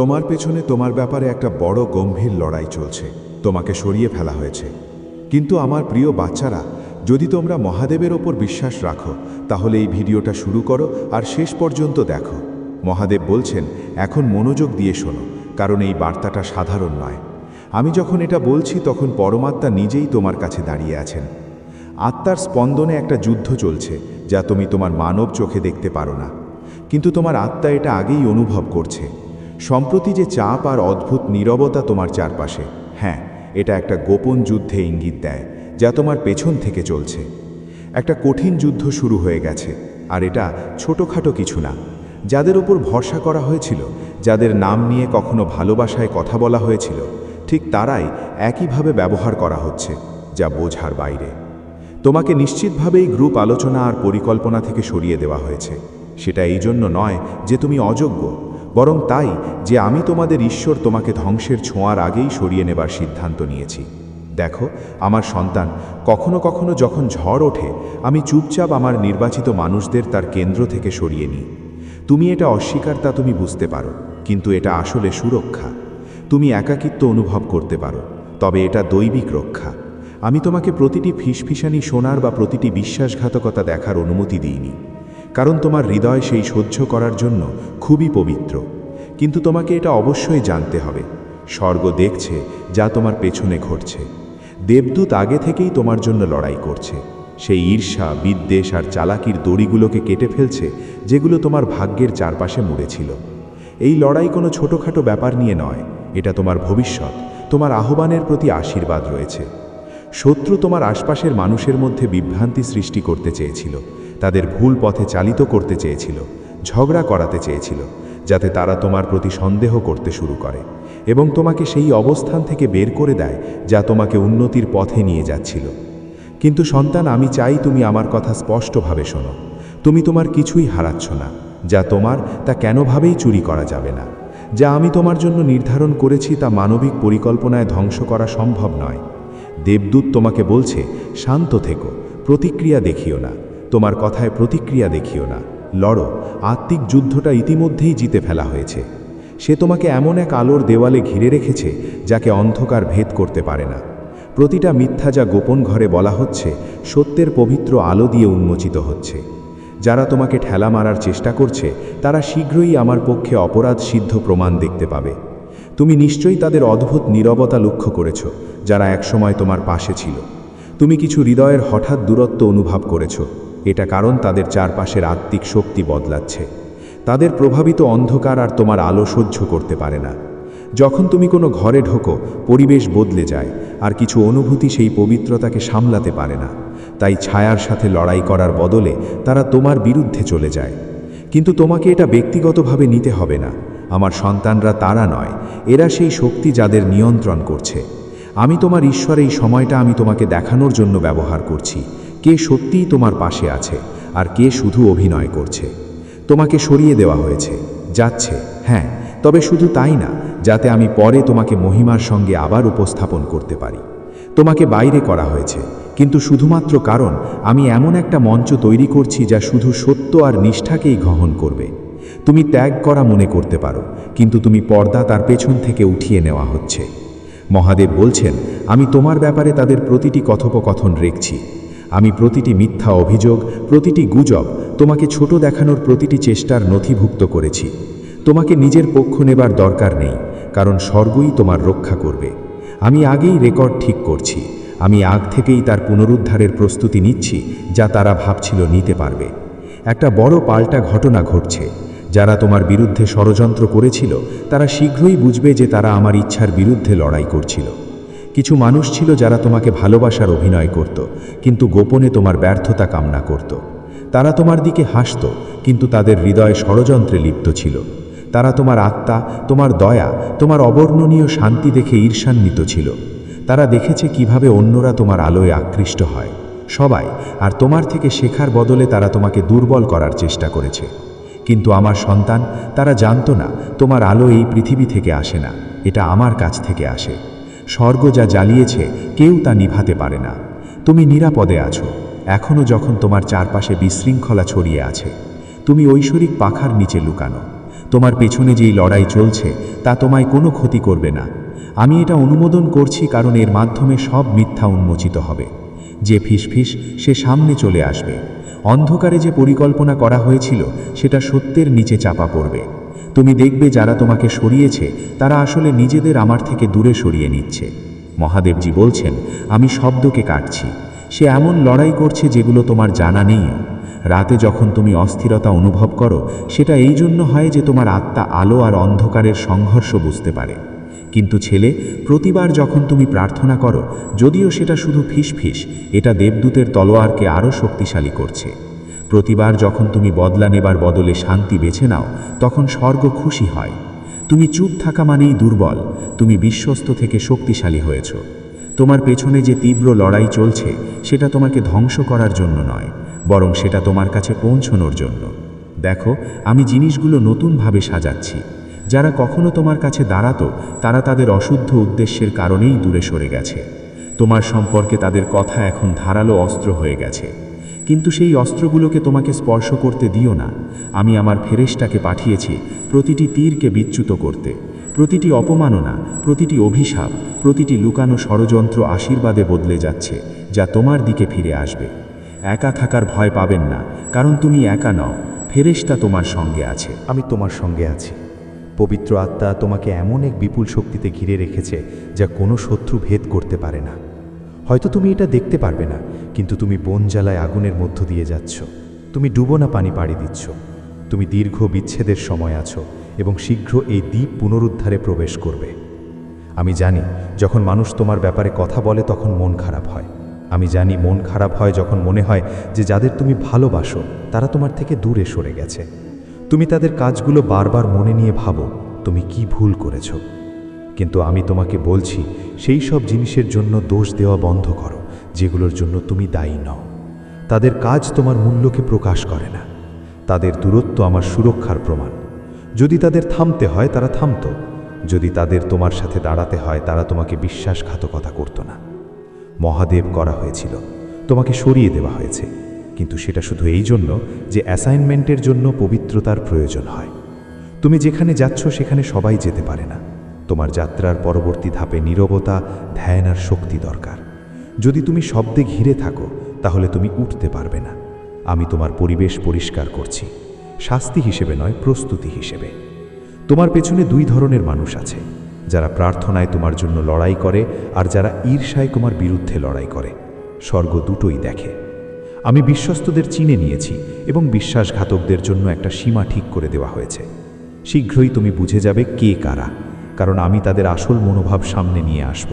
তোমার পেছনে তোমার ব্যাপারে একটা বড় গম্ভীর লড়াই চলছে। তোমাকে সরিয়ে ফেলা হয়েছে। কিন্তু আমার প্রিয় বাচ্চারা, যদি তোমরা মহাদেবের ওপর বিশ্বাস রাখো, তাহলে এই ভিডিওটা শুরু করো আর শেষ পর্যন্ত দেখো। মহাদেব বলছেন, এখন মনোযোগ দিয়ে শোনো, কারণ এই বার্তাটা সাধারণ নয়। আমি যখন এটা বলছি, তখন পরমাত্মা নিজেই তোমার কাছে দাঁড়িয়ে আছেন। আত্মার স্পন্দনে একটা যুদ্ধ চলছে, যা তুমি তোমার মানব চোখে দেখতে পারো না। কিন্তু তোমার আত্মা এটা আগেই অনুভব করছে। সম্প্রতি যে চাপ আর অদ্ভুত নীরবতা তোমার চারপাশে হ্যাঁ এটা একটা গোপন যুদ্ধে ইঙ্গিত দেয়, যা তোমার পেছন থেকে চলছে। একটা কঠিন যুদ্ধ শুরু হয়ে গেছে, আর এটা ছোটোখাটো কিছু না। যাদের উপর ভরসা করা হয়েছিল, যাদের নাম নিয়ে কখনো ভালোবাসায় কথা বলা হয়েছিল, ঠিক তারাই একইভাবে ব্যবহার করা হচ্ছে, যা বোঝার বাইরে। তোমাকে নিশ্চিতভাবেই গ্রুপ আলোচনা আর পরিকল্পনা থেকে সরিয়ে দেওয়া হয়েছে। সেটা এই জন্য নয় যে তুমি অযোগ্য বরং তাই যে আমি তোমাদের ঈশ্বর তোমাকে ধ্বংসের ছোঁয়ার আগেই সরিয়ে নেবার সিদ্ধান্ত নিয়েছি। দেখো, আমার সন্তান, কখনো কখনো যখন ঝড় ওঠে, আমি চুপচাপ আমার নির্বাচিত মানুষদের তার কেন্দ্র থেকে সরিয়ে নিই। তুমি এটা অস্বীকার তা তুমি বুঝতে পারো, কিন্তু এটা আসলে সুরক্ষা। তুমি একাকিত্ব অনুভব করতে পারো, তবে এটা দৈবিক রক্ষা। আমি তোমাকে প্রতিটি ফিসফিসানি শোনার বা প্রতিটি বিশ্বাসঘাতকতা দেখার অনুমতি দিইনি। কারণ তোমার হৃদয় সেই সহ্য করার জন্য খুবই পবিত্র। কিন্তু তোমাকে এটা অবশ্যই জানতে হবে। স্বর্গ দেখছে যা তোমার পেছনে ঘটছে। দেবদূত আগে থেকেই তোমার জন্য লড়াই করছে। সেই ঈর্ষা, বিদ্বেষ আর চালাকির দড়িগুলোকে কেটে ফেলছে যেগুলো তোমার ভাগ্যের চারপাশে মুড়েছিল। এই লড়াই কোনো ছোটোখাটো ব্যাপার নিয়ে নয়। এটা তোমার ভবিষ্যৎ। তোমার আহ্বানের প্রতি আশীর্বাদ রয়েছে। শত্রু তোমার আশপাশের মানুষের মধ্যে বিভ্রান্তি সৃষ্টি করতে চেয়েছিল। তাদের ভুল পথে চালিত করতে চেয়েছিল, ঝগড়া করাতে চেয়েছিল, যাতে তারা তোমার প্রতি সন্দেহ করতে শুরু করে এবং তোমাকে সেই অবস্থান থেকে বের করে দেয় যা তোমাকে উন্নতির পথে নিয়ে যাচ্ছিল। কিন্তু সন্তান, আমি চাই তুমি আমার কথা স্পষ্টভাবে শোনো। তুমি তোমার কিছুই হারাচ্ছ না, যা তোমার তা কেনভাবেই চুরি করা যাবে না। যা আমি তোমার জন্য নির্ধারণ করেছি তা মানবিক পরিকল্পনায় ধ্বংস করা সম্ভব নয়। দেবদূত তোমাকে বলছে, শান্ত থেকো, প্রতিক্রিয়া দেখিও না। তোমার কথায় প্রতিক্রিয়া দেখিও না। লড়ো, আত্মিক যুদ্ধটা ইতিমধ্যেই জিতে ফেলা হয়েছে। সে তোমাকে এমন এক আলোর দেওয়ালে ঘিরে রেখেছে, যাকে অন্ধকার ভেদ করতে পারে না। প্রতিটা মিথ্যা যা গোপন ঘরে বলা হচ্ছে, সত্যের পবিত্র আলো দিয়ে উন্মোচিত হচ্ছে। যারা তোমাকে ঠেলা মারার চেষ্টা করছে, তারা শীঘ্রই আমার পক্ষে অপরাধ সিদ্ধ প্রমাণ দেখতে পাবে। তুমি নিশ্চয়ই তাদের অদ্ভুত নীরবতা লক্ষ্য করেছ, যারা একসময় তোমার পাশে ছিল। তুমি কিছু হৃদয়ের হঠাৎ দূরত্ব অনুভব করেছ। এটা কারণ তাদের চারপাশের আত্মিক শক্তি বদলাচ্ছে। তাদের প্রভাবিত অন্ধকার আর তোমার আলো সহ্য করতে পারে না। যখন তুমি কোনো ঘরে ঢোকো, পরিবেশ বদলে যায়, আর কিছু অনুভূতি সেই পবিত্রতাকে সামলাতে পারে না। তাই ছায়ার সাথে লড়াই করার বদলে তারা তোমার বিরুদ্ধে চলে যায়। কিন্তু তোমাকে এটা ব্যক্তিগতভাবে নিতে হবে না। আমার সন্তানরা তারা নয়, এরা সেই শক্তি যাদের নিয়ন্ত্রণ করছে। আমি তোমার ঈশ্বর এই সময়টা আমি তোমাকে দেখানোর জন্য ব্যবহার করছি। কে সত্যিই তোমার পাশে আছে আর কে শুধু অভিনয় করছে। তোমাকে সরিয়ে দেওয়া হয়েছে। যাচ্ছে হ্যাঁ তবে শুধু তাই না, যাতে আমি পরে তোমাকে মহিমার সঙ্গে আবার উপস্থাপন করতে পারি। তোমাকে বাইরে করা হয়েছে, কিন্তু শুধুমাত্র কারণ, আমি এমন একটা মঞ্চ তৈরি করছি যা শুধু সত্য আর নিষ্ঠাকেই গ্রহণ করবে। তুমি ত্যাগ করা মনে করতে পারো, কিন্তু তুমি পর্দা তার পেছন থেকে উঠিয়ে নেওয়া হচ্ছে। মহাদেব বলছেন, আমি তোমার ব্যাপারে তাদের প্রতিটি কথোপকথন রেখছি। আমি প্রতিটি মিথ্যা অভিযোগ, প্রতিটি গুজব তোমাকে ছোট দেখানোর প্রতিটি চেষ্টার নথিভুক্ত করেছি। তোমাকে নিজের পক্ষ নেবার দরকার নেই, কারণ স্বর্গই তোমার রক্ষা করবে। আমি আগেই রেকর্ড ঠিক করছি। আমি আগ থেকেই তার পুনরুদ্ধারের প্রস্তুতি নিচ্ছি, যা তারা ভাবছিল নিতে পারবে। একটা বড় পাল্টা ঘটনা ঘটছে। যারা তোমার বিরুদ্ধে ষড়যন্ত্র করেছিল, তারা শীঘ্রই বুঝবে যে তারা আমার ইচ্ছার বিরুদ্ধে লড়াই করছিল। কিছু মানুষ ছিল যারা তোমাকে ভালোবাসার অভিনয় করত, কিন্তু গোপনে তোমার ব্যর্থতা কামনা করত। তারা তোমার দিকে হাসত, কিন্তু তাদের হৃদয় ষড়যন্ত্রে লিপ্ত ছিল। তারা তোমার আত্মা, তোমার দয়া, তোমার অবর্ণনীয় শান্তি দেখে ঈর্ষান্বিত ছিল। তারা দেখেছে কীভাবে অন্যরা তোমার আলোয় আকৃষ্ট হয়। সবাই, আর তোমার থেকে শেখার বদলে তারা তোমাকে দুর্বল করার চেষ্টা করেছে। কিন্তু আমার সন্তান, তারা জানত না, তোমার আলো এই পৃথিবী থেকে আসে না, এটা আমার কাছ থেকে আসে। স্বর্গ যা জ্বালিয়েছে, কেউ তা নিভাতে পারে না। তুমি নিরাপদে আছো। এখনও যখন তোমার চারপাশে বিশৃঙ্খলা ছড়িয়ে আছে, তুমি ঐশ্বরিক পাখার নিচে লুকানো। তোমার পেছনে যেই লড়াই চলছে, তা তোমায় কোনো ক্ষতি করবে না। আমি এটা অনুমোদন করছি কারণ এর মাধ্যমে সব মিথ্যা উন্মোচিত হবে। যে ফিসফিস, সে সামনে চলে আসবে। অন্ধকারে যে পরিকল্পনা করা হয়েছিল, সেটা সত্যের নিচে চাপা পড়বে। তুমি দেখবে যারা তোমাকে সরিয়েছে, তারা আসলে নিজেদের আমার থেকে দূরে সরিয়ে নিচ্ছে। মহাদেবজি বলছেন, আমি শব্দকে কাটছি। সে এমন লড়াই করছে যেগুলো তোমার জানা নেই। রাতে যখন তুমি অস্থিরতা অনুভব করো, সেটা এই জন্য হয় যে তোমার আত্মা আলো আর অন্ধকারের সংঘর্ষ বুঝতে পারে। কিন্তু ছেলে, প্রতিবার যখন তুমি প্রার্থনা করো, যদিও সেটা শুধু ফিসফিস, এটা দেবদূতের তলোয়ারকে আরও শক্তিশালী করছে। প্রতিবার যখন তুমি বদলা নেবার বদলে শান্তি বেছে নাও, তখন স্বর্গ খুশি হয়। তুমি চুপ থাকা মানেই দুর্বল, তুমি বিশ্বস্ত থেকে শক্তিশালী হয়েছ। তোমার পেছনে যে তীব্র লড়াই চলছে, সেটা তোমাকে ধ্বংস করার জন্য নয়, বরং সেটা তোমার কাছে পৌঁছনোর জন্য। দেখো, আমি জিনিসগুলো নতুনভাবে সাজাচ্ছি। যারা কখনো তোমার কাছে দাঁড়াতো, তারা তাদের অশুদ্ধ উদ্দেশ্যের কারণেই দূরে সরে গেছে। তোমার সম্পর্কে তাদের কথা এখন ধারালো অস্ত্র হয়ে গেছে। কিন্তু সেই অস্ত্রগুলোকে তোমাকে স্পর্শ করতে দিও না। আমি আমার ফেরেশটাকে পাঠিয়েছি, প্রতিটি তীরকে বিচ্যুত করতে। প্রতিটি অপমাননা, প্রতিটি অভিশাপ, প্রতিটি লুকানো ষড়যন্ত্র আশীর্বাদে বদলে যাচ্ছে, যা তোমার দিকে ফিরে আসবে। একা থাকার ভয় পাবেন না, কারণ তুমি একা নও ফেরেশটা তোমার সঙ্গে আছে। আমি তোমার সঙ্গে আছি। পবিত্র আত্মা তোমাকে এমন এক বিপুল শক্তিতে ঘিরে রেখেছে, যা কোনো শত্রু ভেদ করতে পারে না। হয়তো তুমি এটা দেখতে পারবে না কিন্তু তুমি বন জ্বালায় আগুনের মধ্য দিয়ে যাচ্ছ। তুমি ডুবো না পানি পাড়ি দিচ্ছ। তুমি দীর্ঘ বিচ্ছেদের সময় আছো এবং শীঘ্র এই দ্বীপ পুনরুদ্ধারে প্রবেশ করবে। আমি জানি, যখন মানুষ তোমার ব্যাপারে কথা বলে তখন মন খারাপ হয়। আমি জানি, মন খারাপ হয় যখন মনে হয় যে যাদের তুমি ভালোবাসো, তারা তোমার থেকে দূরে সরে গেছে। তুমি তাদের কাজগুলো বারবার মনে নিয়ে ভাবো, তুমি কি ভুল করেছ। কিন্তু আমি তোমাকে বলছি, সেই সব জিনিসের জন্য দোষ দেওয়া বন্ধ করো। যেগুলোর জন্য তুমি দায়ী নও। তাদের কাজ তোমার মূল্যকে প্রকাশ করে না। তাদের দূরত্ব আমার সুরক্ষার প্রমাণ। যদি তাদের থামতে হয়, তারা থামতো। যদি তাদের তোমার সাথে দাঁড়াতে হয়, তারা তোমাকে বিশ্বাসঘাতকতা করতো না। মহাদেব করা হয়েছিল। তোমাকে সরিয়ে দেওয়া হয়েছে। কিন্তু সেটা শুধু এই জন্য যে অ্যাসাইনমেন্টের জন্য পবিত্রতার প্রয়োজন হয়। তুমি যেখানে যাচ্ছ, সেখানে সবাই যেতে পারে না। তোমার যাত্রার পরবর্তী ধাপে নীরবতা, ধ্যান আর শক্তি দরকার। যদি তুমি শব্দে ঘিরে থাকো, তাহলে তুমি উঠতে পারবে না। আমি তোমার পরিবেশ পরিষ্কার করছি। শাস্তি হিসেবে নয়, প্রস্তুতি হিসেবে। তোমার পেছনে দুই ধরনের মানুষ আছে, যারা প্রার্থনায় তোমার জন্য লড়াই করে আর যারা ঈর্ষায় তোমার বিরুদ্ধে লড়াই করে। স্বর্গ দুটোই দেখে। আমি বিশ্বস্তদের চিনে নিয়েছি এবং বিশ্বাসঘাতকদের জন্য একটা সীমা ঠিক করে দেওয়া হয়েছে। শীঘ্রই তুমি বুঝে যাবে কে কারা, কারণ আমি তাদের আসল মনোভাব সামনে নিয়ে আসব।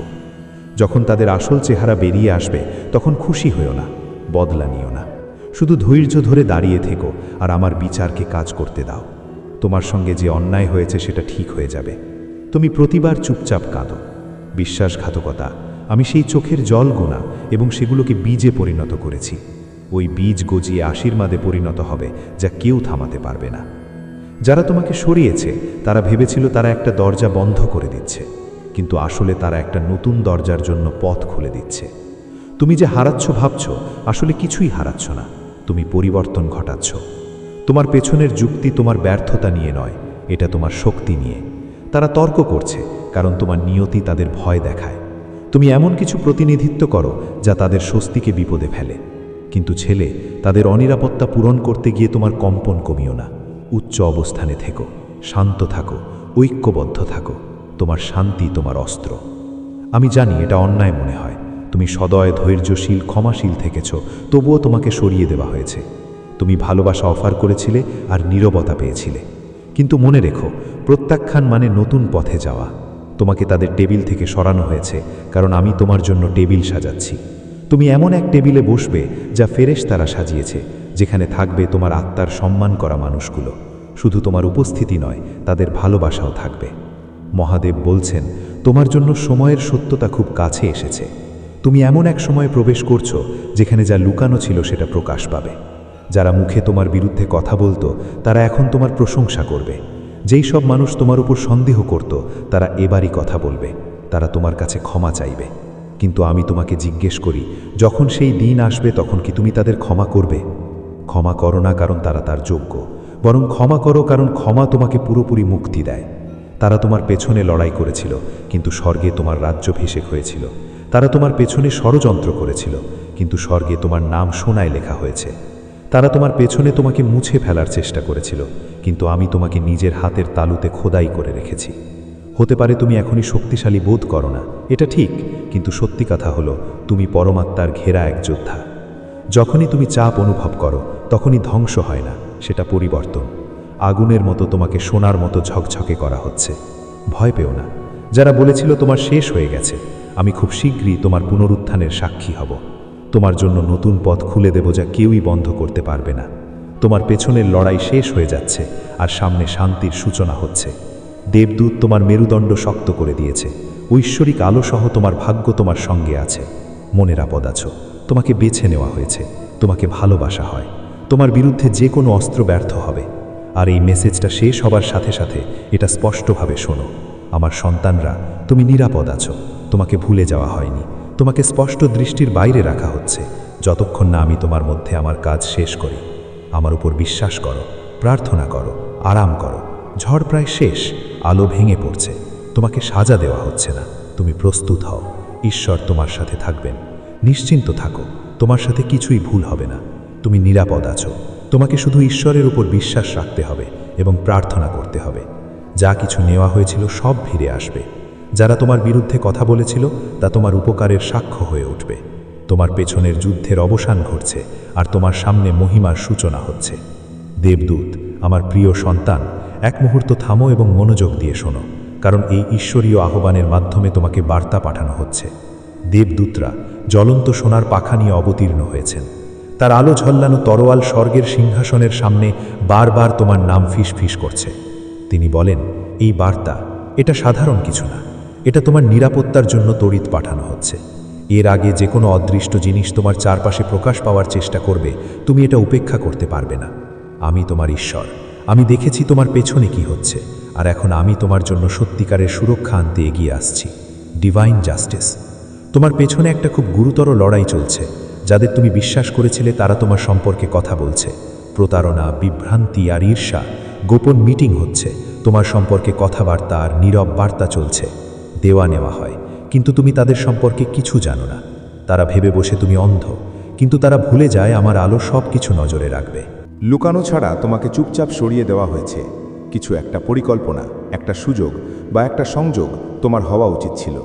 যখন তাদের আসল চেহারা বেরিয়ে আসবে, তখন খুশি হয়েও না, বদলা নিও না। শুধু ধৈর্য ধরে দাঁড়িয়ে থেকো আর আমার বিচারকে কাজ করতে দাও। তোমার সঙ্গে যে অন্যায় হয়েছে সেটা ঠিক হয়ে যাবে। তুমি প্রতিবার চুপচাপ কাঁদো। বিশ্বাসঘাতকতা, আমি সেই চোখের জল গোনা এবং সেগুলোকে বীজে পরিণত করেছি। ওই বীজ গজিয়ে আশীর্বাদে পরিণত হবে যা কেউ থামাতে পারবে না। যারা তোমাকে সরিয়েছে, তারা ভেবেছিল তারা একটা দরজা বন্ধ করে দিচ্ছে। কিন্তু আসলে তারা একটা নতুন দরজার জন্য পথ খুলে দিচ্ছে। তুমি যে হারাচ্ছ ভাবছ, আসলে কিছুই হারাচ্ছ না। তুমি পরিবর্তন ঘটাচ্ছ। তোমার পেছনের যুক্তি তোমার ব্যর্থতা নিয়ে নয়, এটা তোমার শক্তি নিয়ে। তারা তর্ক করছে, কারণ তোমার নিয়তি তাদের ভয় দেখায়। তুমি এমন কিছু প্রতিনিধিত্ব করো, যা তাদের স্বস্তিকে বিপদে ফেলে। কিন্তু ছেলে, তাদের অনিরাপত্তা পূরণ করতে গিয়ে তোমার কম্পন কমিও না। উচ্চ অবস্থানে থেকো, শান্ত থাকো, ঐক্যবদ্ধ থাকো। তোমার শান্তি তোমার অস্ত্র। আমি জানি এটা অন্যায় মনে হয়। তুমি সদয়, ধৈর্যশীল, ক্ষমাশীল থেকেছ, তবুও তোমাকে সরিয়ে দেওয়া হয়েছে। তুমি ভালোবাসা অফার করেছিলে আর নীরবতা পেয়েছিলে। কিন্তু মনে রেখো, প্রত্যাখ্যান মানে নতুন পথে যাওয়া। তোমাকে তাদের টেবিল থেকে সরানো হয়েছে, কারণ আমি তোমার জন্য টেবিল সাজাচ্ছি। তুমি এমন এক টেবিলে বসবে যা ফেরেশ তারা সাজিয়েছে, যেখানে থাকবে তোমার আত্মার সম্মান করা মানুষগুলো। শুধু তোমার উপস্থিতি নয়, তাদের ভালোবাসাও থাকবে। মহাদেব বলছেন, তোমার জন্য সময়ের সত্যতা খুব কাছে এসেছে। তুমি এমন এক সময়ে প্রবেশ করছ, যেখানে যা লুকানো ছিল সেটা প্রকাশ পাবে। যারা মুখে তোমার বিরুদ্ধে কথা বলতো, তারা এখন তোমার প্রশংসা করবে। যেই সব মানুষ তোমার উপর সন্দেহ করত, তারা এবারই কথা বলবে। তারা তোমার কাছে ক্ষমা চাইবে। কিন্তু আমি তোমাকে জিজ্ঞেস করি, যখন সেই দিন আসবে, তখন কি তুমি তাদের ক্ষমা করবে? ক্ষমা করো না কারণ তারা তার যোগ্য। বরং ক্ষমা করো কারণ ক্ষমা তোমাকে পুরোপুরি মুক্তি দেয়। তারা তোমার পেছনে লড়াই করেছিল, কিন্তু স্বর্গে তোমার রাজ্য রাজ্যভিষেক হয়েছিল তারা তোমার পেছনে ষড়যন্ত্র করেছিল, কিন্তু স্বর্গে তোমার নাম সোনায় লেখা হয়েছে। তারা তোমার পেছনে তোমাকে মুছে ফেলার চেষ্টা করেছিল, কিন্তু আমি তোমাকে নিজের হাতের তালুতে খোদাই করে রেখেছি। হতে পারে তুমি এখনই শক্তিশালী বোধ করো না, এটা ঠিক, কিন্তু সত্যি কথা হলো, তুমি পরমাত্মার ঘেরা এক যোদ্ধা। যখনই তুমি চাপ অনুভব করো, তখনই ধ্বংস হয় না, সেটা পরিবর্তন। আগুনের মতো তোমাকে সোনার মতো ঝকঝকে করা হচ্ছে। ভয় পেও না। যারা বলেছিল তোমার শেষ হয়ে গেছে, আমি খুব শীঘ্রই তোমার পুনরুত্থানের সাক্ষী হব। তোমার জন্য নতুন পথ খুলে দেব যা কেউই বন্ধ করতে পারবে না। তোমার পেছনের লড়াই শেষ হয়ে যাচ্ছে আর সামনে শান্তির সূচনা হচ্ছে। দেবদূত তোমার মেরুদণ্ড শক্ত করে দিয়েছে। ঐশ্বরিক আলোসহ তোমার ভাগ্য তোমার সঙ্গে আছে। মনেরাপদ আছো। তোমাকে বেছে নেওয়া হয়েছে। তোমাকে ভালোবাসা হয়। তোমার বিরুদ্ধে যে কোনো অস্ত্র ব্যর্থ হবে। আর এই মেসেজটা শেষ হবার সাথে সাথে এটা স্পষ্টভাবে শোনো। আমার সন্তানরা, তুমি নিরাপদ আছো। তোমাকে ভুলে যাওয়া হয়নি। তোমাকে স্পষ্ট দৃষ্টির বাইরে রাখা হচ্ছে। যতক্ষণ না আমি তোমার মধ্যে আমার কাজ শেষ করি, আমার উপর বিশ্বাস করো, প্রার্থনা করো, আরাম করো। ঝড় প্রায় শেষ, আলো ভেঙে পড়ছে। তোমাকে সাজা দেওয়া হচ্ছে না। তুমি প্রস্তুত হও। ঈশ্বর তোমার সাথে থাকবেন। নিশ্চিন্ত থাকো। তোমার সাথে কিছুই ভুল হবে না। তুমি নিরাপদ আছো। তোমাকে শুধু ঈশ্বরের উপর বিশ্বাস রাখতে হবে এবং প্রার্থনা করতে হবে। যা কিছু নেওয়া হয়েছিল সব ফিরে আসবে। যারা তোমার বিরুদ্ধে কথা বলেছিল, তা তোমার উপকারের সাক্ষ্য হয়ে উঠবে। তোমার পেছনের যুদ্ধের অবসান ঘটছে, আর তোমার সামনে মহিমার সূচনা হচ্ছে। দেবদূত, আমার প্রিয় সন্তান, এক মুহূর্ত থামো এবং মনোযোগ দিয়ে শোনো, কারণ এই ঈশ্বরীয় আহ্বানের মাধ্যমে তোমাকে বার্তা পাঠানো হচ্ছে। দেবদূতরা, জ্বলন্ত সোনার পাখা নিয়ে অবতীর্ণ হয়েছেন। তার আলো ঝল্লানো তরোয়াল স্বর্গের সিংহাসনের সামনে বারবার তোমার নাম ফিসফিস করছে। তিনি বলেন, এই বার্তা, এটা সাধারণ কিছু না। এটা তোমার নিরাপত্তার জন্য তড়িৎ পাঠানো হচ্ছে। এর আগে যে কোনো অদৃষ্ট জিনিস তোমার চারপাশে প্রকাশ পাওয়ার চেষ্টা করবে, তুমি এটা উপেক্ষা করতে পারবে না। আমি তোমার ঈশ্বর। আমি দেখেছি তোমার পেছনে কি হচ্ছে, আর এখন আমি তোমার জন্য সত্যিকারের সুরক্ষা আনতে এগিয়ে আসছি। ডিভাইন জাস্টিস তোমার পেছনে একটা খুব গুরুতর লড়াই চলছে। যাদের তুমি বিশ্বাস করেছিলে, তারা তোমার সম্পর্কে কথা বলছে। প্রতারণা, বিভ্রান্তি আর ঈর্ষা, গোপন মিটিং হচ্ছে। তোমার সম্পর্কে কথাবার্তা আর নীরব বার্তা চলছে। দেওয়া নেওয়া হয়। কিন্তু তুমি তাদের সম্পর্কে কিছু জানো না। তারা ভেবে বসে তুমি অন্ধ। কিন্তু তারা ভুলে যায়, আমার আলো সব কিছু নজরে রাখবে। লুকানো ছাড়া তোমাকে চুপচাপ সরিয়ে দেওয়া হয়েছে। কিছু একটা পরিকল্পনা, একটা সুযোগ বা একটা সংযোগ তোমার হওয়া উচিত ছিল।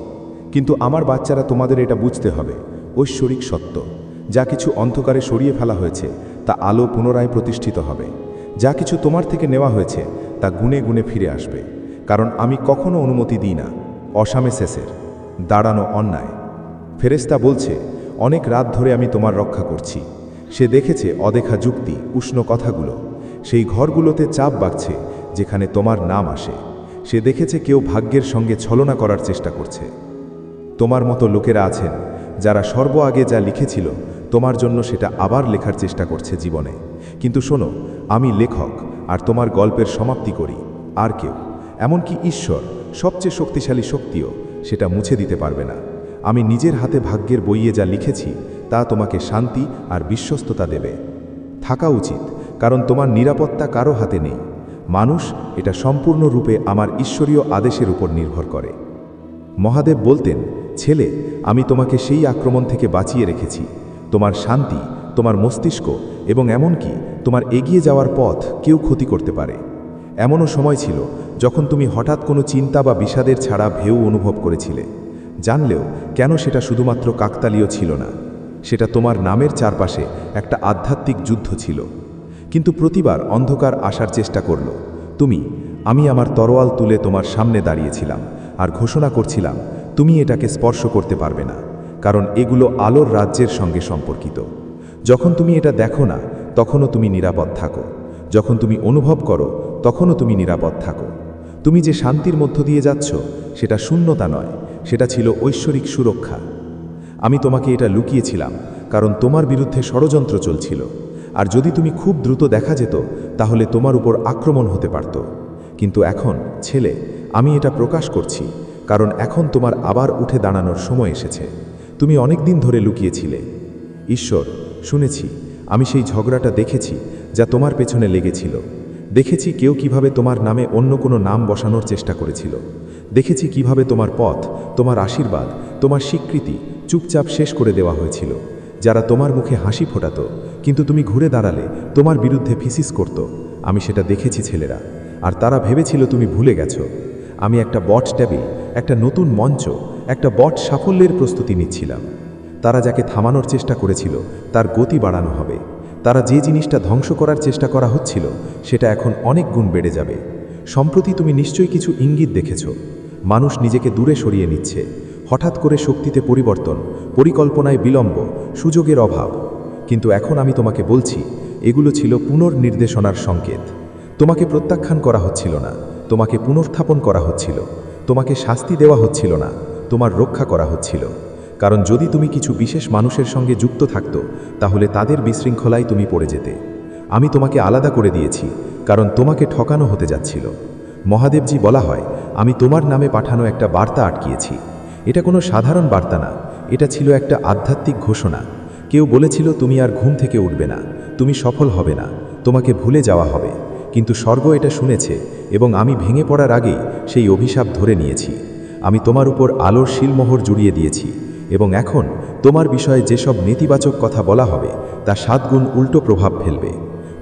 কিন্তু আমার বাচ্চারা তোমাদের এটা বুঝতে হবে। ঐশ্বরিক সত্য। যা কিছু অন্ধকারে সরিয়ে ফেলা হয়েছে, তা আলো পুনরায় প্রতিষ্ঠিত হবে। যা কিছু তোমার থেকে নেওয়া হয়েছে, তা গুনে গুনে ফিরে আসবে। কারণ আমি কখনো অনুমতি দিই না। অসামে শেষের, দাঁড়ানো অন্যায়। ফেরেস্তা বলছে, অনেক রাত ধরে আমি তোমার রক্ষা করছি। সে দেখেছে অদেখা যুক্তি, উষ্ণ কথাগুলো। সেই ঘরগুলোতে চাপ বাড়ছে যেখানে তোমার নাম আসে। সে দেখেছে কেউ ভাগ্যের সঙ্গে ছলনা করার চেষ্টা করছে। তোমার মতো লোকেরা আছেন, যারা সর্ব আগে যা লিখেছিল তোমার জন্য সেটা আবার লেখার চেষ্টা করছে জীবনে। কিন্তু শোনো, আমি লেখক, আর তোমার গল্পের সমাপ্তি করি, আর কেউ। এমনকি ঈশ্বর, সবচেয়ে শক্তিশালী শক্তিও সেটা মুছে দিতে পারবে না। আমি নিজের হাতে ভাগ্যের বইয়ে যা লিখেছি, তা তোমাকে শান্তি আর বিশ্বস্ততা দেবে। থাকা উচিত, কারণ তোমার নিরাপত্তা কারও হাতে নেই। মানুষ এটা সম্পূর্ণরূপে আমার ঈশ্বরীয় আদেশের উপর নির্ভর করে। মহাদেব বলতেন, ছেলে, আমি তোমাকে সেই আক্রমণ থেকে বাঁচিয়ে রেখেছি। তোমার শান্তি, তোমার মস্তিষ্ক এবং এমনকি তোমার এগিয়ে যাওয়ার পথ কেউ ক্ষতি করতে পারে। এমনও সময় ছিল যখন তুমি হঠাৎ কোনো চিন্তা বা বিষাদের ছাড়া ভেউ অনুভব করেছিলে। জানলেও কেন সেটা শুধুমাত্র কাকতালীয় ছিল না। সেটা তোমার নামের চারপাশে একটা আধ্যাত্মিক যুদ্ধ ছিল। কিন্তু প্রতিবার অন্ধকার আসার চেষ্টা করল। তুমি, আমি আমার তরোয়াল তুলে তোমার সামনে দাঁড়িয়েছিলাম আর ঘোষণা করছিলাম, তুমি এটাকে স্পর্শ করতে পারবে না। কারণ এগুলো আলোর রাজ্যের সঙ্গে সম্পর্কিত। যখন তুমি এটা দেখো না, তখনও তুমি নিরাপদ থাকো। যখন তুমি অনুভব করো, তখনও তুমি নিরাপদ থাকো। তুমি যে শান্তির মধ্য দিয়ে যাচ্ছ, সেটা শূন্যতা নয়, সেটা ছিল ঐশ্বরিক সুরক্ষা। আমি তোমাকে এটা লুকিয়েছিলাম, কারণ তোমার বিরুদ্ধে ষড়যন্ত্র চলছিল। আর যদি তুমি খুব দ্রুত দেখা যেত, তাহলে তোমার উপর আক্রমণ হতে পারত। কিন্তু এখন, ছেলে, আমি এটা প্রকাশ করছি, কারণ এখন তোমার আবার উঠে দাঁড়ানোর সময় এসেছে। তুমি অনেক দিন ধরে লুকিয়েছিলে। ঈশ্বর, শুনেছি, আমি সেই ঝগড়াটা দেখেছি যা তোমার পেছনে লেগেছিল। দেখেছি কেউ কীভাবে তোমার নামে অন্য কোনো নাম বসানোর চেষ্টা করেছিল। দেখেছি কীভাবে তোমার পথ, তোমার আশীর্বাদ, তোমার স্বীকৃতি চুপচাপ শেষ করে দেওয়া হয়েছিল। যারা তোমার মুখে হাসি ফোটাত, কিন্তু তুমি ঘুরে দাঁড়ালে, তোমার বিরুদ্ধে ফিসিস করত। আমি সেটা দেখেছি ছেলেরা। আর তারা ভেবেছিল তুমি ভুলে গেছো। আমি একটা বট টেবিল, একটা নতুন মঞ্চ একটা বট সাফল্যের প্রস্তুতি নিচ্ছিলাম। তারা যাকে থামানোর চেষ্টা করেছিল, তার গতি বাড়ানো হবে। তারা যে জিনিসটা ধ্বংস করার চেষ্টা করা হচ্ছিল, সেটা এখন অনেক গুণ বেড়ে যাবে। সম্প্রতি তুমি নিশ্চয়ই কিছু ইঙ্গিত দেখেছ। মানুষ নিজেকে দূরে সরিয়ে নিচ্ছে। হঠাৎ করে শক্তিতে পরিবর্তন, পরিকল্পনায় বিলম্ব, সুযোগের অভাব। কিন্তু এখন আমি তোমাকে বলছি, এগুলো ছিল পুনর্নির্দেশনার সংকেত। তোমাকে প্রত্যাখ্যান করা হচ্ছিল না, তোমাকে পুনর্থাপন করা হচ্ছিল। তোমাকে শাস্তি দেওয়া হচ্ছিল না। তোমার রক্ষা করা হচ্ছিল। কারণ যদি তুমি কিছু বিশেষ মানুষের সঙ্গে যুক্ত থাকতো, তাহলে তাদের বিশৃঙ্খলায় তুমি পড়ে যেতে। আমি তোমাকে আলাদা করে দিয়েছি, কারণ তোমাকে ঠকানো হতে যাচ্ছিল। মহাদেবজি বলা হয়, আমি তোমার নামে পাঠানো একটা বার্তা আটকিয়েছি। এটা কোনো সাধারণ বার্তা না, এটা ছিল একটা আধ্যাত্মিক ঘোষণা। কেউ বলেছিল, তুমি আর ঘুম থেকে উঠবে না, তুমি সফল হবে না, তোমাকে ভুলে যাওয়া হবে। কিন্তু স্বর্গ এটা শুনেছে, এবং আমি ভেঙে পড়ার আগেই সেই অভিশাপ ধরে নিয়েছি। আমি তোমার উপর আলোর শিলমোহর জুড়িয়ে দিয়েছি, এবং এখন তোমার বিষয়ে যেসব নেতিবাচক কথা বলা হবে, তা সাতগুণ উল্টো প্রভাব ফেলবে।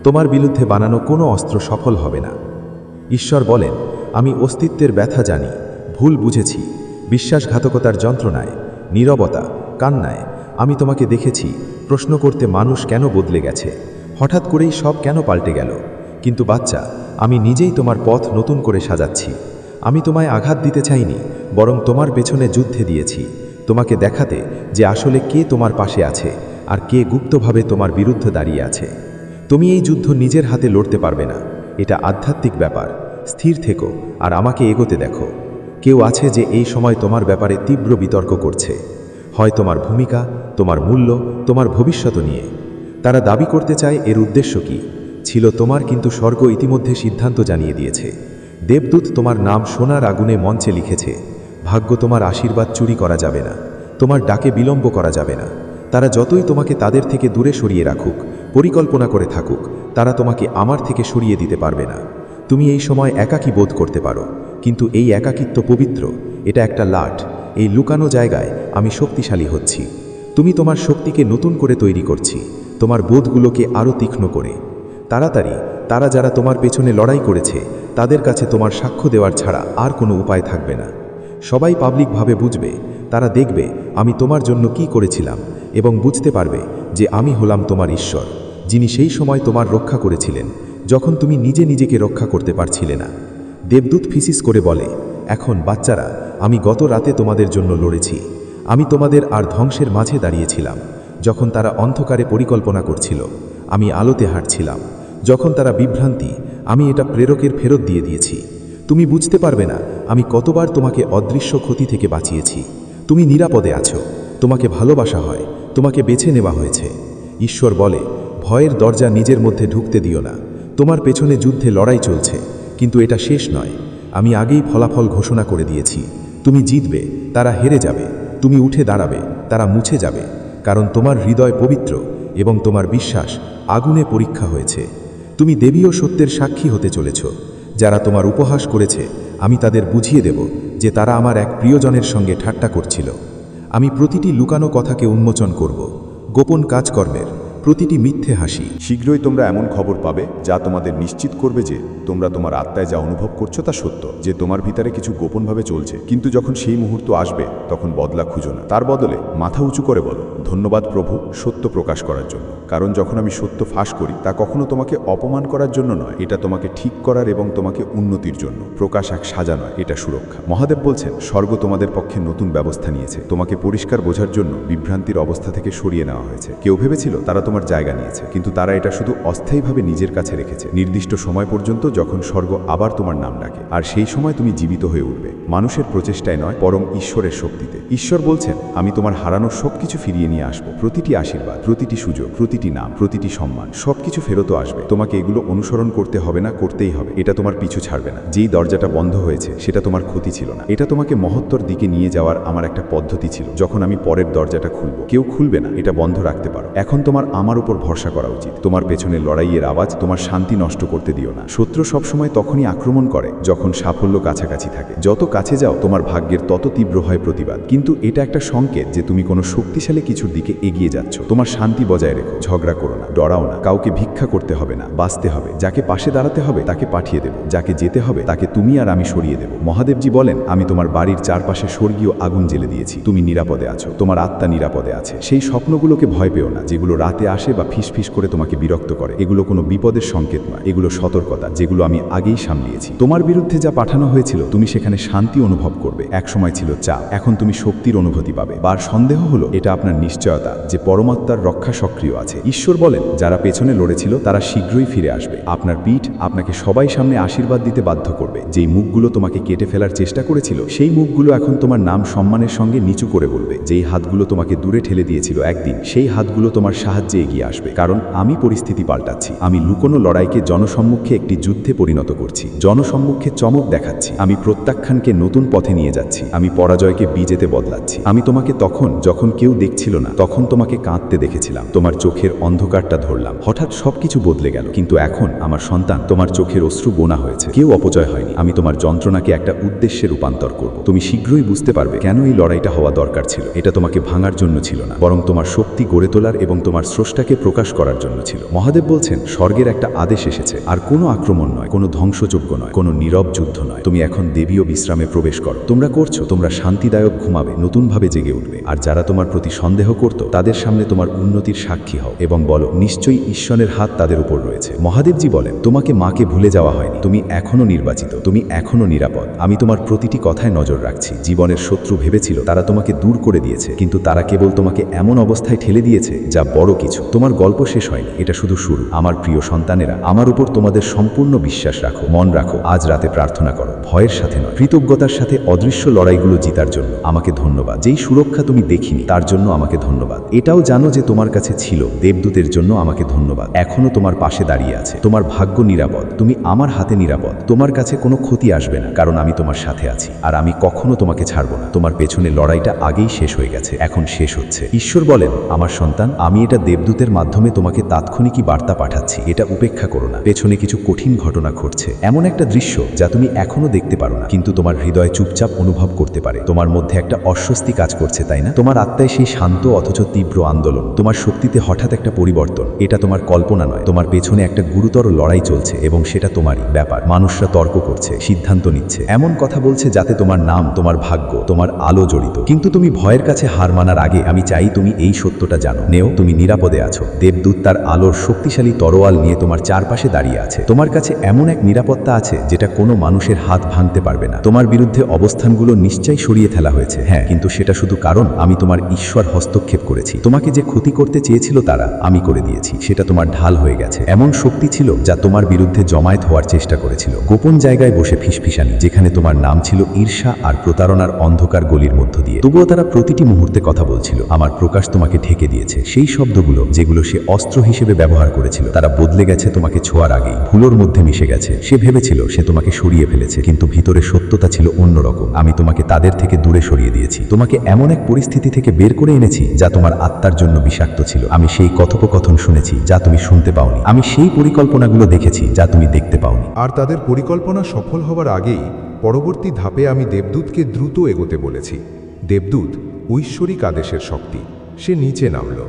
তোমার বিরুদ্ধে বানানো কোনো অস্ত্র সফল হবে না। ঈশ্বর বলেন, আমি অস্তিত্বের ব্যথা জানি, ভুল বুঝেছি, বিশ্বাসঘাতকতার যন্ত্রণায়, নীরবতা, কান্নায়। আমি তোমাকে দেখেছি, প্রশ্ন করতে মানুষ কেন বদলে গেছে? হঠাৎ করেই সব কেন পাল্টে গেল? কিন্তু বাচ্চা, আমি নিজেই তোমার পথ নতুন করে সাজাচ্ছি। আমি তোমায় আঘাত দিতে চাইনি বরং তোমার পেছনে যুদ্ধে দিয়েছি। তোমাকে দেখাতে যে আসলে কে তোমার পাশে আছে আর কে গুপ্তভাবে তোমার বিরুদ্ধে দাঁড়িয়ে আছে। তুমি এই যুদ্ধ নিজের হাতে লড়তে পারবে না। এটা আধ্যাত্মিক ব্যাপার। স্থির থেকো আর আমাকে এগোতে দেখো। কেউ আছে যে এই সময় তোমার ব্যাপারে তীব্র বিতর্ক করছে। হয় তোমার ভূমিকা, তোমার মূল্য, তোমার ভবিষ্যৎ নিয়ে। তারা দাবি করতে চায় এর উদ্দেশ্য কি? ছিল তোমার কিন্তু স্বর্গ ইতিমধ্যে সিদ্ধান্ত জানিয়ে দিয়েছে। দেবদূত তোমার নাম সোনার আগুনে মঞ্চে লিখেছে। ভাগ্য তোমার আশীর্বাদ চুরি করা যাবে না, তোমার ডাকে বিলম্ব করা যাবে না। তারা যতই তোমাকে তাদের থেকে দূরে সরিয়ে রাখুক, পরিকল্পনা করে থাকুক, তারা তোমাকে আমার থেকে সরিয়ে দিতে পারবে না। তুমি এই সময় একাকী বোধ করতে পারো, কিন্তু এই একাকিত্ব পবিত্র, এটা একটা লাট, এই লুকানো জায়গায় আমি শক্তিশালী হচ্ছি। তুমি তোমার শক্তিকে নতুন করে তৈরি করছি, তোমার বোধগুলোকে আরও তীক্ষ্ণ করে। তাড়াতাড়ি, তারা যারা তোমার পেছনে লড়াই করেছে, তাদের কাছে তোমার সাক্ষ্য দেওয়ার ছাড়া আর কোনো উপায় থাকবে না। সবাই পাবলিকভাবে বুঝবে, তারা দেখবে আমি তোমার জন্য কি করেছিলাম এবং বুঝতে পারবে যে আমি হলাম তোমার ঈশ্বর, যিনি সেই সময় তোমার রক্ষা করেছিলেন, যখন তুমি নিজে নিজেকে রক্ষা করতে পারছিলে না। দেবদূত ফিসিস করে বলে, এখন বাচ্চারা, আমি গত রাতে তোমাদের জন্য লড়েছি। আমি তোমাদের আর ধ্বংসের মাঝে দাঁড়িয়েছিলাম, যখন তারা অন্ধকারে পরিকল্পনা করছিল। আমি আলোতে হাঁটছিলাম। যখন তারা বিভ্রান্তি, আমি এটা প্রেরকের ফেরত দিয়ে দিয়েছি। তুমি বুঝতে পারবে না, আমি কতবার তোমাকে অদৃশ্য ক্ষতি থেকে বাঁচিয়েছি। তুমি নিরাপদে আছো, তোমাকে ভালোবাসা হয়, তোমাকে বেছে নেওয়া হয়েছে। ঈশ্বর বলে, ভয়ের দরজা নিজের মধ্যে ঢুকতে দিও না, তোমার পেছনে যুদ্ধে লড়াই চলছে, কিন্তু এটা শেষ নয়। আমি আগেই ফলাফল ঘোষণা করে দিয়েছি, তুমি জিতবে, তারা হেরে যাবে, তুমি উঠে দাঁড়াবে, তারা মুছে যাবে, কারণ তোমার হৃদয় পবিত্র এবং তোমার বিশ্বাস আগুনে পরীক্ষা হয়েছে। তুমি দেবী ও সত্যের সাক্ষী হতে চলেছ। যারা তোমার উপহাস করেছে, আমি তাদের বুঝিয়ে দেব যে তারা আমার এক প্রিয়জনের সঙ্গে ঠাট্টা করছিল। আমি প্রতিটি লুকানো কথাকে উন্মোচন করব। গোপন কাজকর্মের প্রতিটি মিথ্যে হাসি। শীঘ্রই তোমরা এমন খবর পাবে যা তোমাদের নিশ্চিত করবে যে তোমরা তোমার আত্মায় যা অনুভব করছ তা সত্য, যে তোমার ভিতরে কিছু গোপনভাবে চলছে। কিন্তু যখন সেই মুহূর্ত আসবে, তখন বদলা খুঁজো না। তার বদলে মাথা উঁচু করে বলো, ধন্যবাদ প্রভু, সত্য প্রকাশ করার জন্য। কারণ যখন আমি সত্য ফাঁস করি, তা কখনো তোমাকে অপমান করার জন্য নয়। এটা তোমাকে ঠিক করার এবং তোমাকে উন্নতির জন্য। প্রকাশ এক সাজা নয়, এটা সুরক্ষা। মহাদেব বলছেন, স্বর্গ তোমাদের পক্ষে নতুন ব্যবস্থা নিয়েছে। তোমাকে পরিষ্কার বোঝার জন্য বিভ্রান্তির অবস্থা থেকে সরিয়ে নেওয়া হয়েছে। কেউ ভেবেছিল তারা তোমার জায়গা নিয়েছে, কিন্তু তারা এটা শুধু অস্থায়ীভাবে নিজের কাছে রেখেছে। নির্দিষ্ট সময় পর্যন্ত যখন স্বর্গ আবার তোমার নাম ডাকে, আর সেই সময় তুমি জীবিত হয়ে উঠবে। মানুষের প্রচেষ্টায় নয় পরম ঈশ্বরের শক্তিতে। ঈশ্বর বলছেন, আমি তোমার হারানো সব কিছু ফিরিয়ে নিয়ে আসব। প্রতিটি আশীর্বাদ, প্রতিটি সুযোগ, প্রতিটি প্রতিটি নাম, প্রতিটি সম্মান, সবকিছু ফেরতও আসবে। তোমাকে এগুলো অনুসরণ করতে হবে না, করতেই হবে। এটা তোমার পিছু ছাড়বে না। যেই দরজাটা বন্ধ হয়েছে, সেটা তোমার ক্ষতি ছিল না। এটা তোমাকে মহত্তর দিকে নিয়ে যাওয়ার আমার একটা পদ্ধতি ছিল। যখন আমি পরের দরজাটা খুলব, কেউ খুলবে না। এটা বন্ধ রাখতে পারো। এখন তোমার আমার উপর ভরসা করা উচিত। তোমার পেছনে লড়াইয়ের আওয়াজ তোমার শান্তি নষ্ট করতে দিও না। শত্রু সবসময় তখনই আক্রমণ করে, যখন সাফল্য কাছাকাছি থাকে। যত কাছে যাও, তোমার ভাগ্যের তত তীব্র হয় প্রতিবাদ। কিন্তু এটা একটা সংকেত যে তুমি কোনো শক্তিশালী কিছুর দিকে এগিয়ে যাচ্ছ। তোমার শান্তি বজায় রেখো। ঝগড়া করো না, ডরাও না। কাউকে ভিক্ষা করতে হবে না, বাঁচতে হবে। যাকে পাশে দাঁড়াতে হবে, তাকে পাঠিয়ে দেব। যাকে যেতে হবে, তাকে তুমি আর আমি সরিয়ে দেব। মহাদেবজি বলেন, আমি তোমার বাড়ির চারপাশে স্বর্গীয় আগুন জ্বেলে দিয়েছি। তুমি নিরাপদে আছো। তোমার আত্মা নিরাপদে আছে। সেই স্বপ্নগুলোকে ভয় পেও না, যেগুলো রাতে আসে বা ফিসফিস করে তোমাকে বিরক্ত করে। এগুলো কোনো বিপদের সংকেত নয়। এগুলো সতর্কতা, যেগুলো আমি আগেই সামলিয়েছি। তোমার বিরুদ্ধে যা পাঠানো হয়েছিল, তুমি সেখানে শান্তি অনুভব করবে। একসময় ছিল চাপ। এখন তুমি শক্তির অনুভূতি পাবে। বার সন্দেহ হলো, এটা আপনার নিশ্চয়তা, যে পরমাত্মার রক্ষা সক্রিয় আছে। ঈশ্বর বলেন, যারা পেছনে লড়েছিল তারা শীঘ্রই ফিরে আসবে। আপনার পিঠ আপনাকে সবাই সামনে আশীর্বাদ দিতে বাধ্য করবে। যেই মুখগুলো তোমাকে কেটে ফেলার চেষ্টা করেছিল, সেই মুখগুলো এখন তোমার নাম সম্মানের সঙ্গে নিচু করে বলবে। যেই হাতগুলো তোমাকে দূরে ঠেলে দিয়েছিল একদিন, সেই হাতগুলো তোমার সাহায্যে এগিয়ে আসবে। কারণ আমি পরিস্থিতি পাল্টাচ্ছি। আমি লুকোনো লড়াইকে জনসম্মুখে একটি যুদ্ধে পরিণত করছি। জনসম্মুখে চমক দেখাচ্ছি। আমি প্রত্যাখ্যানকে নতুন পথে নিয়ে যাচ্ছি। আমি পরাজয়কে বিজেতে বদলাচ্ছি। আমি তোমাকে তখন, যখন কেউ দেখছিল না, তখন তোমাকে কাঁদতে দেখেছিলাম। তোমার চোখের অন্ধকারটা ধরলাম। হঠাৎ সবকিছু বদলে গেল। কিন্তু এখন আমার সন্তান তোমার চোখের অশ্রু বোনা হয়েছে। কেউ অপচয় হয়নি। আমি তোমার যন্ত্রণাকে একটা উদ্দেশ্যে রূপান্তর করব। তুমি শীঘ্রই বুঝতে পারবে কেন এই লড়াইটা হওয়া দরকার ছিল। এটা তোমাকে ভাঙার জন্য ছিল না। বরং তোমার শক্তি গড়ে তোলার এবং তোমার স্রষ্টাকে প্রকাশ করার জন্য ছিল। মহাদেব বলছেন, স্বর্গের একটা আদেশ এসেছে। আর কোনো আক্রমণ নয়, কোনো ধ্বংসযোগ্য নয়, কোনো নীরব যুদ্ধ নয়। তুমি এখন দেবীয় বিশ্রামে প্রবেশ করো। তোমরা করছ, তোমরা শান্তিদায়ক ঘুমাবে, নতুনভাবে জেগে উঠবে। আর যারা তোমার প্রতি সন্দেহ করত, তাদের সামনে তোমার উন্নতির সাক্ষী এবং বলো, নিশ্চয়ই ঈশ্বরের হাত তাদের উপর রয়েছে। মহাদেবজি বলেন, তোমাকে মাকে ভুলে যাওয়া হয়নি। তুমি এখনও নির্বাচিত, তুমি এখনও নিরাপদ। আমি তোমার প্রতিটি কথায় নজর রাখছি। জীবনের শত্রু ভেবেছিল, তারা তোমাকে দূর করে দিয়েছে, কিন্তু তারা কেবল তোমাকে এমন অবস্থায় ঠেলে দিয়েছে, যা বড় কিছু। তোমার গল্প শেষ হয়নি, এটা শুধু শুরু। আমার প্রিয় সন্তানেরা, আমার উপর তোমাদের সম্পূর্ণ বিশ্বাস রাখো, মন রাখো, আজ রাতে প্রার্থনা করো। ভয়ের সাথে নয়, কৃতজ্ঞতার সাথে অদৃশ্য লড়াইগুলো জিতার জন্য। আমাকে ধন্যবাদ। যেই সুরক্ষা তুমি দেখিনি, তার জন্য আমাকে ধন্যবাদ। এটাও জানো যে তোমার কাছে ছিল দেবদূতের জন্য আমাকে ধন্যবাদ। এখনও তোমার পাশে দাঁড়িয়ে আছে। তোমার ভাগ্য নিরাপদ। তুমি আমার হাতে নিরাপদ। তোমার কাছে কোনো ক্ষতি আসবে না, কারণ আমি তোমার সাথে আছি। আর আমি কখনো তোমাকে ছাড়বো না। তোমার পেছনে লড়াইটা আগেই শেষ হয়ে গেছে। এখন শেষ হচ্ছে। ঈশ্বর বলেন, আমার সন্তান, আমি এটা দেবদূতের মাধ্যমে তোমাকে তাৎক্ষণিকই বার্তা পাঠাচ্ছি। এটা উপেক্ষা করো না। পেছনে কিছু কঠিন ঘটনা ঘটছে। এমন একটা দৃশ্য যা তুমি এখনও দেখতে পারো না। কিন্তু তোমার হৃদয় চুপচাপ অনুভব করতে পারে। তোমার মধ্যে একটা অস্বস্তি কাজ করছে, তাই না? তোমার আত্মায় সেই শান্ত অথচ তীব্র আন্দোলন। তোমার শক্তিতে হঠাৎ একটা পরিবর্তন। এটা তোমার কল্পনা নয়। তোমার পেছনে একটা গুরুতর লড়াই চলছে এবং সেটা তোমারই ব্যাপার। মানুষরা তর্ক করছে, সিদ্ধান্ত নিচ্ছে। এমন কথা বলছে যাতে তোমার নাম, তোমার ভাগ্য, তোমার আলো জড়িত। কিন্তু তুমি ভয়ের কাছে হার মানার আগে আমি চাই তুমি এই সত্যটা জানো। নেও, তুমি নিরাপদে আছো। দেবদূত তার আলোর শক্তিশালী তরোয়াল নিয়ে তোমার চারপাশে দাঁড়িয়ে আছে। তোমার কাছে এমন এক নিরাপত্তা আছে যেটা কোনো মানুষের হাত ভাঙতে পারবে না। তোমার বিরুদ্ধে অবস্থানগুলো নিশ্চয়ই সরিয়ে ফেলা হয়েছে। হ্যাঁ কিন্তু সেটা শুধু কারণ আমি তোমার ঈশ্বর হস্তক্ষেপ করেছি। তোমাকে যে ক্ষতি করতে চেয়েছিল তারা আমি করে দিয়েছি, সেটা তোমার ঢাল হয়ে গেছে। এমন শক্তি ছিল যা তোমার বিরুদ্ধে জমায়েত হওয়ার চেষ্টা করেছিল। গোপন জায়গায় বসে ফিসফিসানি, যেখানে তোমার নাম ছিল ঈর্ষা আর প্রতারণার অন্ধকার গলির মধ্য দিয়ে। তবুও তারা প্রতিটি মুহূর্তে কথা বলছিল। আমার প্রকাশ তোমাকে ঢেকে দিয়েছে। সেই শব্দগুলো যেগুলো সে অস্ত্র হিসেবে ব্যবহার করেছিল, তারা বদলে গেছে তোমাকে ছোঁয়ার আগেই। ভুলোর মধ্যে মিশে গেছে। সে ভেবেছিল সে তোমাকে সরিয়ে ফেলেছে, কিন্তু ভিতরে সত্যতা ছিল অন্যরকম। আমি তোমাকে তাদের থেকে দূরে সরিয়ে দিয়েছি। তোমাকে এমন এক পরিস্থিতি থেকে বের করে এনেছি যা তোমার আত্মার জন্য বিষাক্ত ছিল। আমি সেই কথোপকথন শুনেছি, যা তুমি শুনতে পাওনি। আমি সেই পরিকল্পনাগুলো দেখেছি, যা তুমি দেখতে পাওনি। আর তাদের পরিকল্পনা সফল হওয়ার আগেই পরবর্তী ধাপে আমি দেবদূতকে দ্রুত এগোতে বলেছি। দেবদূত ঐশ্বরিক আদেশের শক্তি। সে নিচে নামল।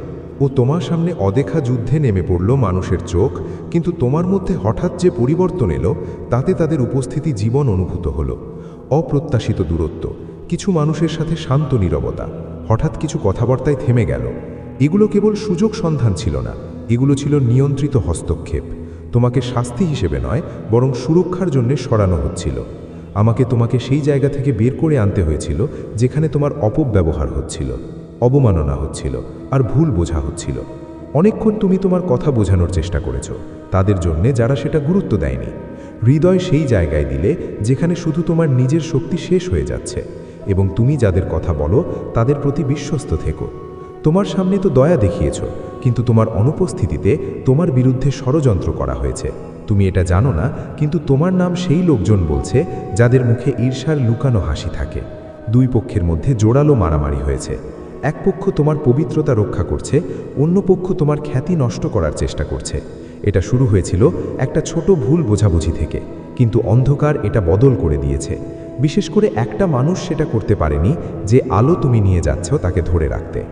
ও তোমার সামনে অদেখা যুদ্ধে নেমে পড়ল মানুষের চোখ, কিন্তু তোমার মধ্যে হঠাৎ যে পরিবর্তন এলো, তাতে তাদের উপস্থিতি জীবন অনুভূত হলো। অপ্রত্যাশিত দূরত্ব, কিছু মানুষের সাথে শান্ত নীরবতা, হঠাৎ কিছু কথাবার্তায় থেমে গেল। এগুলো কেবল সুযোগ সন্ধান ছিল না। এগুলো ছিল নিয়ন্ত্রিত হস্তক্ষেপ। তোমাকে শাস্তি হিসেবে নয়, বরং সুরক্ষার জন্য সরানো হচ্ছিল। আমাকে তোমাকে সেই জায়গা থেকে বের করে আনতে হয়েছিল, যেখানে তোমার অপব্যবহার হচ্ছিল, অবমাননা হচ্ছিল, আর ভুল বোঝা হচ্ছিল। অনেকক্ষণ তুমি তোমার কথা বোঝানোর চেষ্টা করেছ, তাদের জন্যে যারা সেটা গুরুত্ব দেয়নি। হৃদয় সেই জায়গায় দিলে, যেখানে শুধু তোমার নিজের শক্তি শেষ হয়ে যাচ্ছে, এবং তুমি যাদের কথা বলো, তাদের প্রতি বিশ্বস্ত থেকো। তোমার সামনে তো দয়া দেখিয়েছ, কিন্তু তোমার অনুপস্থিতিতে তোমার বিরুদ্ধে ষড়যন্ত্র করা হয়েছে। তুমি এটা জানো না, কিন্তু তোমার নাম সেই লোকজন বলছে, যাদের মুখে ঈর্ষার লুকানো হাসি থাকে। দুই পক্ষের মধ্যে জোরালো মারামারি হয়েছে। এক পক্ষ তোমার পবিত্রতা রক্ষা করছে, অন্য পক্ষ তোমার খ্যাতি নষ্ট করার চেষ্টা করছে। এটা শুরু হয়েছিল একটা ছোট ভুল বোঝাবুঝি থেকে, কিন্তু অন্ধকার এটা বদল করে দিয়েছে। বিশেষ করে একটা মানুষ সেটা করতে পারেনি যে আলো তুমি নিয়ে যাচ্ছ তাকে ধরে রাখতে।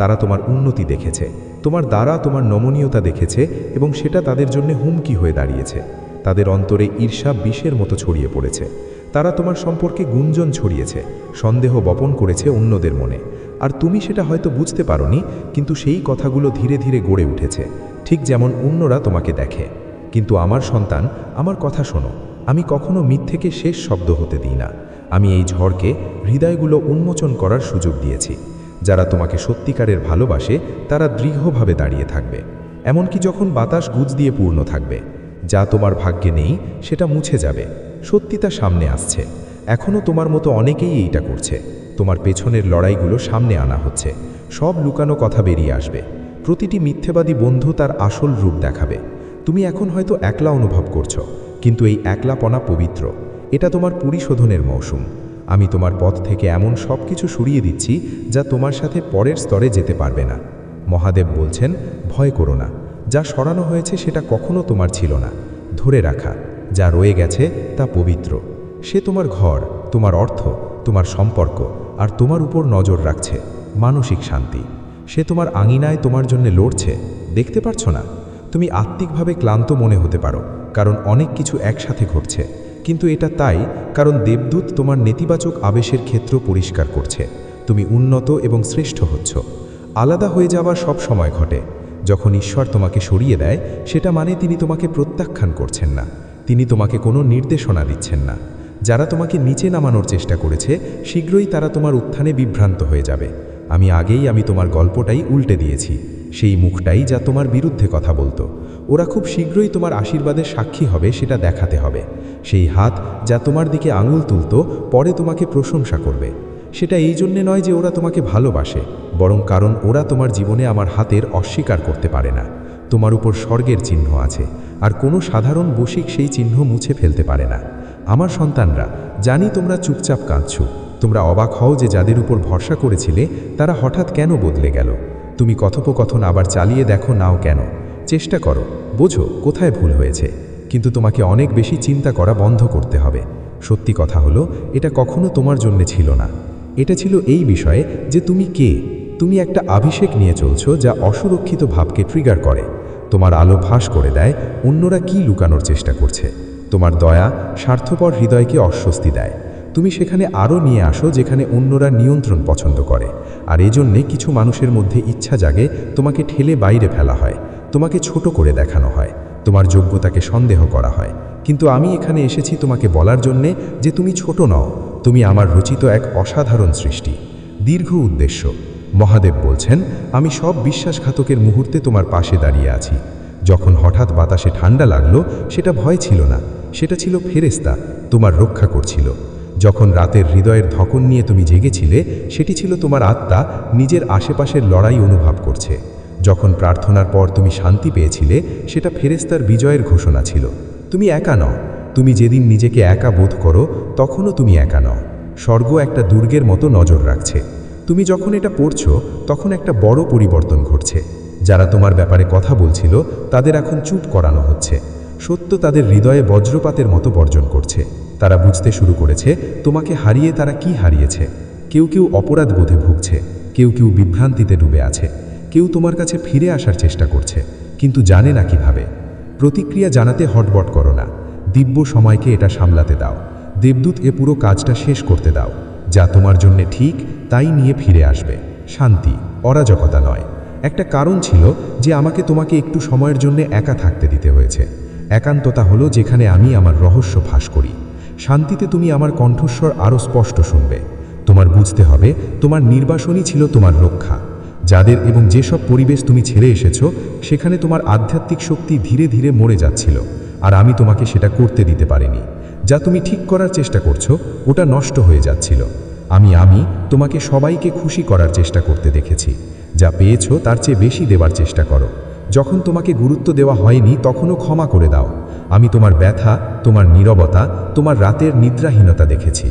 তারা তোমার উন্নতি দেখেছে, তোমার দ্বারা তোমার নমনীয়তা দেখেছে এবং সেটা তাদের জন্য হুমকি হয়ে দাঁড়িয়েছে। তাদের অন্তরে ঈর্ষা বিষের মতো ছড়িয়ে পড়েছে। তারা তোমার সম্পর্কে গুঞ্জন ছড়িয়েছে, সন্দেহ বপন করেছে অন্যদের মনে। আর তুমি সেটা হয়তো বুঝতে পারোনি, কিন্তু সেই কথাগুলো ধীরে ধীরে গড়ে উঠেছে, ঠিক যেমন অন্যরা তোমাকে দেখে। কিন্তু আমার সন্তান, আমার কথা শোনো, আমি কখনো মিথ্যেকে শেষ শব্দ হতে দিই না। আমি এই ঝড়কে হৃদয়গুলো উন্মোচন করার সুযোগ দিয়েছি। যারা তোমাকে সত্যিকারের ভালোবাসে, তারা দৃঢ়ভাবে দাঁড়িয়ে থাকবে। এমনকি যখন বাতাস গুজ দিয়ে পূর্ণ থাকবে, যা তোমার ভাগ্যে নেই, সেটা মুছে যাবে। সত্যি তা সামনে আসছে। এখনও তোমার মতো অনেকেই এইটা করছে। তোমার পেছনের লড়াইগুলো সামনে আনা হচ্ছে। সব লুকানো কথা বেরিয়ে আসবে। প্রতিটি মিথ্যেবাদী বন্ধু তার আসল রূপ দেখাবে। তুমি এখন হয়তো একলা অনুভব করছ, কিন্তু এই একলাপনা পবিত্র। এটা তোমার পরিশোধনের মৌসুম। আমি তোমার পথ থেকে এমন সব কিছু সরিয়ে দিচ্ছি যা তোমার সাথে পরের স্তরে যেতে পারবে না। মহাদেব বলছেন, ভয় করো না। যা সরানো হয়েছে সেটা কখনো তোমার ছিল না। ধরে রাখা, যা রয়ে গেছে তা পবিত্র। সে তোমার ঘর, তোমার অর্থ, তোমার সম্পর্ক আর তোমার উপর নজর রাখছে, মানসিক শান্তি। সে তোমার আঙিনায় তোমার জন্য লড়ছে, দেখতে পারছ না? তুমি আত্মিকভাবে ক্লান্ত মনে হতে পারো, কারণ অনেক কিছু একসাথে ঘটছে। কিন্তু এটা তাই, কারণ দেবদূত তোমার নেতিবাচক আবেশের ক্ষেত্র পরিষ্কার করছে। তুমি উন্নত এবং শ্রেষ্ঠ হচ্ছ। আলাদা হয়ে যাওয়া সব সময় ঘটে। যখন ঈশ্বর তোমাকে সরিয়ে দেয়, সেটা মানে তিনি তোমাকে প্রত্যাখ্যান করছেন না। তিনি তোমাকে কোনো নির্দেশনা দিচ্ছেন না। যারা তোমাকে নিচে নামানোর চেষ্টা করেছে, শীঘ্রই তারা তোমার উত্থানে বিভ্রান্ত হয়ে যাবে। আমি আগেই আমি তোমার গল্পটাই উল্টে দিয়েছি। সেই মুখটাই যা তোমার বিরুদ্ধে কথা বলতো। ওরা খুব শীঘ্রই তোমার আশীর্বাদের সাক্ষী হবে, সেটা দেখাতে হবে। সেই হাত যা তোমার দিকে আঙুল তুলতো, পরে তোমাকে প্রশংসা করবে। সেটা এই জন্যে নয় যে ওরা তোমাকে ভালোবাসে, বরং কারণ ওরা তোমার জীবনে আমার হাতের অস্বীকার করতে পারে না। তোমার উপর স্বর্গের চিহ্ন আছে, আর কোনো সাধারণ বসিক সেই চিহ্ন মুছে ফেলতে পারে না। আমার সন্তানরা, জানি তোমরা চুপচাপ কাঁদছ। তোমরা অবাক হও যে যাদের উপর ভরসা করেছিলে, তারা হঠাৎ কেন বদলে গেল? তুমি কথোপকথন আবার চালিয়ে দেখো নাও কেন? চেষ্টা করো। বোঝো, কোথায় ভুল হয়েছে। কিন্তু তোমাকে অনেক বেশি চিন্তা করা বন্ধ করতে হবে। সত্যি কথা হলো, এটা কখনো তোমার জন্যে ছিল না। এটা ছিল এই বিষয়ে যে তুমি কে? তুমি একটা অভিষেক নিয়ে চলছো যা অসুরক্ষিত ভাবকে ট্রিগার করে। তোমার আলো ফাঁস করে দেয়, অন্যরা কি লুকানোর চেষ্টা করছে? তোমার দয়া স্বার্থপর হৃদয়কে অস্বস্তি দেয়। তুমি সেখানে আরও নিয়ে আসো যেখানে অন্যরা নিয়ন্ত্রণ পছন্দ করে। আর এজন্যে কিছু মানুষের মধ্যে ইচ্ছা জাগে, তোমাকে ঠেলে বাইরে ফেলা হয়। তোমাকে ছোট করে দেখানো হয়, তোমার যোগ্যতাকে সন্দেহ করা হয়। কিন্তু আমি এখানে এসেছি তোমাকে বলার জন্যে যে তুমি ছোট নও, তুমি আমার রচিত এক অসাধারণ সৃষ্টি। দীর্ঘ উদ্দেশ্য। মহাদেব বলছেন, আমি সব বিশ্বাসঘাতকের মুহূর্তে তোমার পাশে দাঁড়িয়ে আছি। যখন হঠাৎ বাতাসে ঠান্ডা লাগল, সেটা ভয় ছিল না। সেটা ছিল ফেরেস্তা তোমার রক্ষা করছিল। যখন রাতের হৃদয়ের ধকন নিয়ে তুমি জেগেছিলে, সেটি ছিল তোমার আত্মা, নিজের আশেপাশের লড়াই অনুভব করছে। যখন প্রার্থনার পর তুমি শান্তি পেয়েছিলে, সেটা ফেরেস্তার বিজয়ের ঘোষণা ছিল। তুমি একা নও। তুমি যেদিন নিজেকে একা বোধ করো, তখনও তুমি একা নও। স্বর্গ একটা দুর্গের মতো নজর রাখছে। তুমি যখন এটা পড়ছো, তখন একটা বড় পরিবর্তন ঘটছে। যারা তোমার ব্যাপারে কথা বলছিল, তাদের এখন চুপ করানো হচ্ছে। সত্য তাদের হৃদয়ে বজ্রপাতের মতো বর্জন করছে। তারা বুঝতে শুরু করেছে, তোমাকে হারিয়ে তারা কি হারিয়েছে? কেউ কেউ অপরাধ বোধে ভুগছে। কেউ কেউ বিভ্রান্তিতে ডুবে আছে। কেউ তোমার কাছে ফিরে আসার চেষ্টা করছে, কিন্তু জানে না কীভাবে। প্রতিক্রিয়া জানাতে হটবট করো না। দিব্য সময়কে এটা সামলাতে দাও। দেবদূত এ পুরো কাজটা শেষ করতে দাও। যা তোমার জন্যে ঠিক, তাই নিয়ে ফিরে আসবে। শান্তি, অরাজকতা নয়। একটা কারণ ছিল যে আমাকে তোমাকে একটু সময়ের জন্য একা থাকতে দিতে হয়েছে। একান্ততা হলো যেখানে আমি আমার রহস্য ফাঁস করি। শান্তিতে তুমি আমার কণ্ঠস্বর আরও স্পষ্ট শুনবে। তোমার বুঝতে হবে, তোমার নির্বাসনই ছিল তোমার রক্ষা। যাদের এবং যেসব পরিবেশ তুমি ছেড়ে এসেছ, সেখানে তোমার আধ্যাত্মিক শক্তি ধীরে ধীরে মরে যাচ্ছিল, আর আমি তোমাকে সেটা করতে দিতে পারিনি। যা তুমি ঠিক করার চেষ্টা করছ, ওটা নষ্ট হয়ে যাচ্ছিল। আমি আমি তোমাকে সবাইকে খুশি করার চেষ্টা করতে দেখেছি। যা পেয়েছ, তার চেয়ে বেশি দেওয়ার চেষ্টা করো। যখন তোমাকে গুরুত্ব দেওয়া হয়নি, তখনও ক্ষমা করে দাও। আমি তোমার ব্যথা, তোমার নীরবতা, তোমার রাতের নিদ্রাহীনতা দেখেছি।